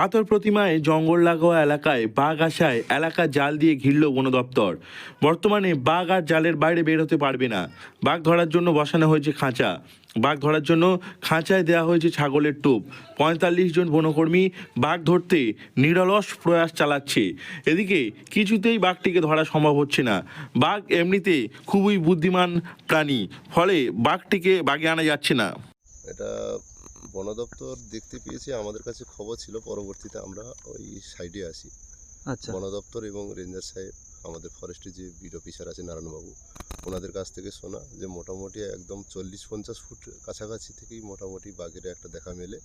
পাথর প্রতিমায় জঙ্গল লাগোয়া এলাকায় বাঘ আসায় এলাকা জাল দিয়ে ঘিরল বন দপ্তর। বর্তমানে বাঘ আর জালের বাইরে বের হতে পারবে না। বাঘ ধরার জন্য বসানো হয়েছে খাঁচা। বাঘ ধরার জন্য খাঁচায় দেওয়া হয়েছে ছাগলের টোপ। পঁয়তাল্লিশ জন বনকর্মী বাঘ ধরতে নিরলস প্রয়াস চালাচ্ছে। এদিকে কিছুতেই বাঘটিকে ধরা সম্ভব হচ্ছে না। বাঘ এমনিতে খুবই বুদ্ধিমান প্রাণী, ফলে বাঘটিকে বাগে আনা যাচ্ছে না। এটা বন দপ্তর দেখতে পেয়েছি আমাদের কাছে খবর ছিল পরবর্তীতে আমরা ওই সাইডে আসি। আচ্ছা। বন দপ্তর এবং রেঞ্জার সাহেব আমাদের ফরেস্টে যে বিড অফিসার আছে নারায়ণবাবু ওনাদের কাছ থেকে শোনা যে মোটামুটি একদম চল্লিশ পঞ্চাশ ফুট কাছাকাছি থেকেই মোটামুটি বাঘের একটা দেখা মেলে।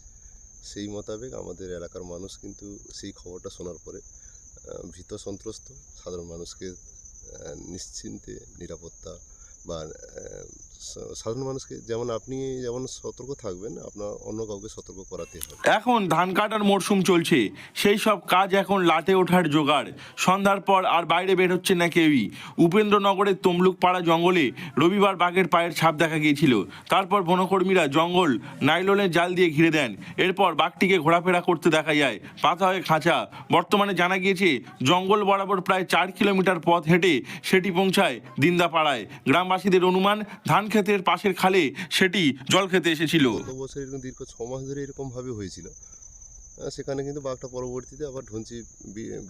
সেই মোতাবেক আমাদের এলাকার মানুষ কিন্তু সেই খবরটা শোনার পরে ভীত সন্ত্রস্ত। সাধারণ মানুষকে নিশ্চিন্তে নিরাপত্তা বা সাধারণ মানুষকে যেমন আপনি যেমন সতর্ক থাকবেন, আপনার অন্য কাউকে সতর্ক করাতে হবে। এখন ধান কাটার মরশুম চলছে, সেই সব কাজ এখন লাটে ওঠার জোগাড়। সন্ধ্যার পর আর বাইরে বের হচ্ছে না কেউই। উপেন্দ্রনগরের তমলুক পাড়া জঙ্গলে রবিবার বাঘের পায়ের ছাপ দেখা গিয়েছিল। তারপর বনকর্মীরা জঙ্গল নাইলনের জাল দিয়ে ঘিরে দেন। এরপর বাঘটিকে ঘোরাফেরা করতে দেখা যায়। পাতা হয়ে খাঁচা। বর্তমানে জানা গিয়েছে, জঙ্গল বরাবর প্রায় চার কিলোমিটার পথ হেঁটে সেটি পৌঁছায় দিন্দাপাড়ায়। গ্রামবাসীদের অনুমান, ধান ক্ষেতের পাশের খালে সেটি জল খেতে এসেছিল বছর এরকম দীর্ঘ ছ মাস ধরে এরকমভাবে হয়েছিল। সেখানে কিন্তু বাঘটা পরবর্তীতে আবার ঢুঞ্চি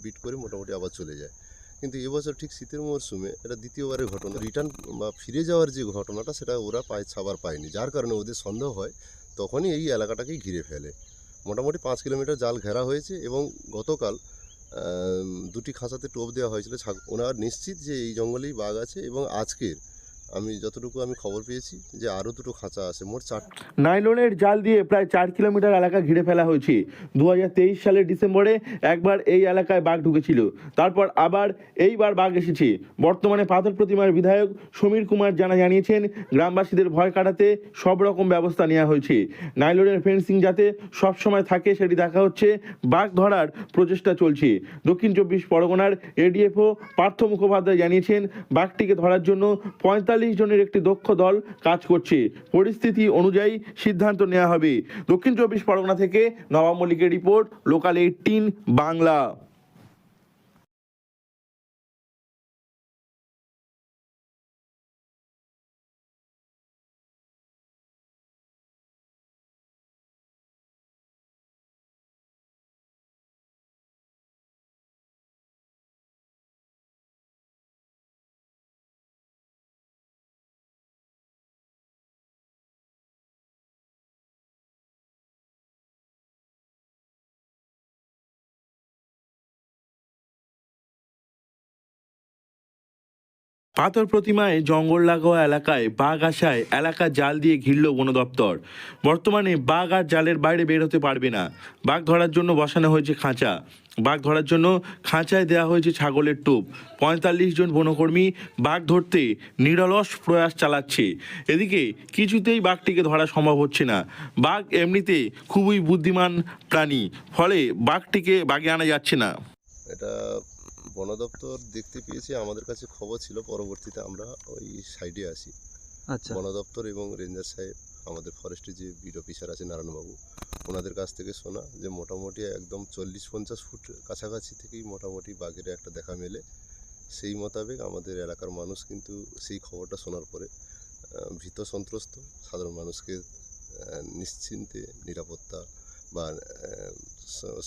বিট করে মোটামুটি আবার চলে যায়। কিন্তু এবছর ঠিক শীতের মরশুমে এটা দ্বিতীয়বারের ঘটনা। রিটার্ন বা ফিরে যাওয়ার যে ঘটনাটা, সেটা ওরা পায় ছাবার পায়নি। যার কারণে ওদের সন্দেহ হয়, তখনই এই এলাকাটাকেই ঘিরে ফেলে। মোটামুটি পাঁচ কিলোমিটার জাল ঘেরা হয়েছে এবং গতকাল দুটি খাঁচাতে টোপ দেওয়া হয়েছিল। ওনারা নিশ্চিত যে এই জঙ্গলেই বাঘ আছে এবং আজকের আমি যতটুকু আমি খবর পেয়েছি যে আরও দুটো খাঁচা আছে, মোট চার নাইলনের জাল দিয়ে প্রায় চার কিলোমিটার এলাকা ঘিরে ফেলা হয়েছে। দু সালের ডিসেম্বরে একবার এই এলাকায় বাঘ ঢুকেছিল। তারপর আবার এইবার বাঘ এসেছে। বর্তমানে পাথর প্রতিমার বিধায়ক সমীর কুমার জানা জানিয়েছেন, গ্রামবাসীদের ভয় কাটাতে সব রকম ব্যবস্থা নেওয়া হয়েছে। নাইলনের ফেন্সিং যাতে সবসময় থাকে, সেটি দেখা হচ্ছে। বাঘ ধরার প্রচেষ্টা চলছে। দক্ষিণ চব্বিশ পরগনার এডিএফও পার্থ মুখোপাধ্যায় জানিয়েছেন, বাঘটিকে ধরার জন্য পঁয়তাল্লিশ জনের একটি দক্ষ দল কাজ করছে। পরিস্থিতি অনুযায়ী সিদ্ধান্ত নেওয়া হবে। দক্ষিণ চব্বিশ পরগনা থেকে নবাব মল্লিকের রিপোর্ট, লোকাল এইটিন বাংলা। পাথর প্রতিমায় জঙ্গল লাগোয়া এলাকায় বাঘ আসায় এলাকা জাল দিয়ে ঘিরল বন দপ্তর বর্তমানে বাঘ আর জালের বাইরে বের হতে পারবে না। বাঘ ধরার জন্য বসানো হয়েছে খাঁচা। বাঘ ধরার জন্য খাঁচায় দেওয়া হয়েছে ছাগলের টোপ। পঁয়তাল্লিশ জন বনকর্মী বাঘ ধরতে নিরলস প্রয়াস চালাচ্ছে। এদিকে কিছুতেই বাঘটিকে ধরা সম্ভব হচ্ছে না। বাঘ এমনিতে খুবই বুদ্ধিমান প্রাণী, ফলে বাঘটিকে বাগে আনা যাচ্ছে না। এটা বন দপ্তর দেখতে পেয়েছি। আমাদের কাছে খবর ছিল পরবর্তীতে আমরা ওই সাইডে আসি। আচ্ছা। বন দপ্তর এবং রেঞ্জার সাহেব আমাদের ফরেস্টে যে বিড অফিসার আছে নারায়ণবাবু ওনাদের কাছ থেকে শোনা যে মোটামুটি একদম চল্লিশ পঞ্চাশ ফুট কাছাকাছি থেকেই মোটামুটি বাঘের একটা দেখা মেলে। সেই মোতাবেক আমাদের এলাকার মানুষ কিন্তু সেই খবরটা শোনার পরে ভীত সন্ত্রস্ত। সাধারণ মানুষকে নিশ্চিন্তে নিরাপত্তা বা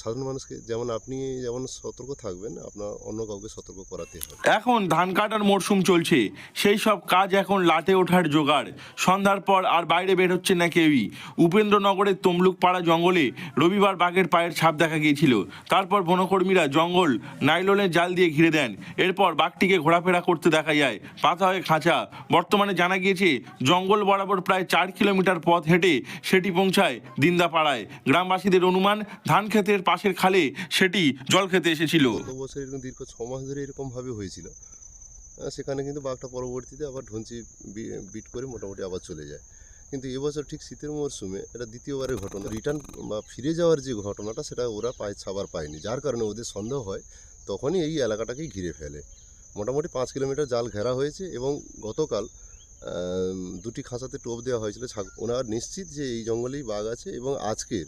সাধারণ মানুষকে যেমন আপনি যেমন সতর্ক থাকবেন, আপনার অন্য কাউকে সতর্ক করাতে হবে। এখন ধান কাটার মরশুম চলছে, সেই সব কাজ এখন লাটে ওঠার জোগাড়। সন্ধ্যার পর আর বাইরে বের হচ্ছে না কেউই। উপেন্দ্রনগরের তমলুক পাড়া জঙ্গলে রবিবার বাঘের পায়ের ছাপ দেখা গিয়েছিল। তারপর বনকর্মীরা জঙ্গল নাইলনের জাল দিয়ে ঘিরে দেন। এরপর বাঘটিকে ঘোরাফেরা করতে দেখা যায়। পাতা হয়ে খাঁচা। বর্তমানে জানা গিয়েছে, জঙ্গল বরাবর প্রায় চার কিলোমিটার পথ হেঁটে সেটি পৌঁছায় দিন্দাপাড়ায়। গ্রামবাসীদের অনুমান, ধান ক্ষেতের পাশের খালে সেটি জল খেতে এসেছিল। বছর এরকম দীর্ঘ ছ মাস ধরে এরকমভাবে হয়েছিল। সেখানে কিন্তু বাঘটা পরবর্তীতে আবার ঢুঞ্চি বিট করে মোটামুটি আবার চলে যায়। কিন্তু এবছর ঠিক শীতের মরশুমে এটা দ্বিতীয়বারের ঘটনা। রিটার্ন বা ফিরে যাওয়ার যে ঘটনাটা, সেটা ওরা পায়, ছাবার পায়নি। যার কারণে ওদের সন্দেহ হয়, তখনই এই এলাকাটাকেই ঘিরে ফেলে। মোটামুটি পাঁচ কিলোমিটার জাল ঘেরা হয়েছে এবং গতকাল দুটি খাঁচাতে টোপ দেওয়া হয়েছিল। ওনার নিশ্চিত যে এই জঙ্গলেই বাঘ আছে এবং আজকের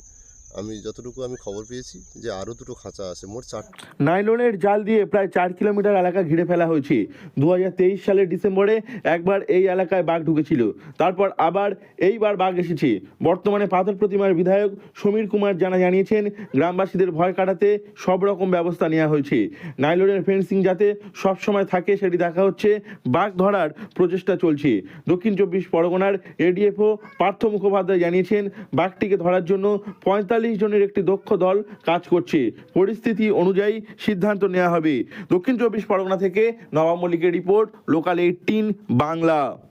আমি যতটুকু আমি খবর পেয়েছি যে আরও দুটো খাঁচা আছে, মোট চার নাইলনের জাল দিয়ে প্রায় চার কিলোমিটার এলাকা ঘিরে ফেলা হয়েছে। দু হাজার তেইশ সালের ডিসেম্বরে একবার এই এলাকায় বাঘ ঢুকেছিল, তারপর আবার এইবার বাঘ এসেছে। বর্তমানে পাথর প্রতিমার বিধায়ক সমীর কুমার জানা জানিয়েছেন, গ্রামবাসীদের ভয় কাটাতে সব রকম ব্যবস্থা নেওয়া হয়েছে। নাইলনের ফেন্সিং যাতে সবসময় থাকে, সেটি দেখা হচ্ছে বাঘ ধরার প্রচেষ্টা চলছে। দক্ষিণ চব্বিশ পরগনার এডিএফও পার্থ মুখোপাধ্যায় জানিয়েছেন, বাঘটিকে ধরার জন্য পঁয়তাল্লিশ জনের একটি দক্ষ দল কাজ করছে। পরিস্থিতি অনুযায়ী সিদ্ধান্ত নেওয়া হবে। দক্ষিণ চব্বিশ পরগনা থেকে নবাব মল্লিকের রিপোর্ট লোকাল এইটিন বাংলা।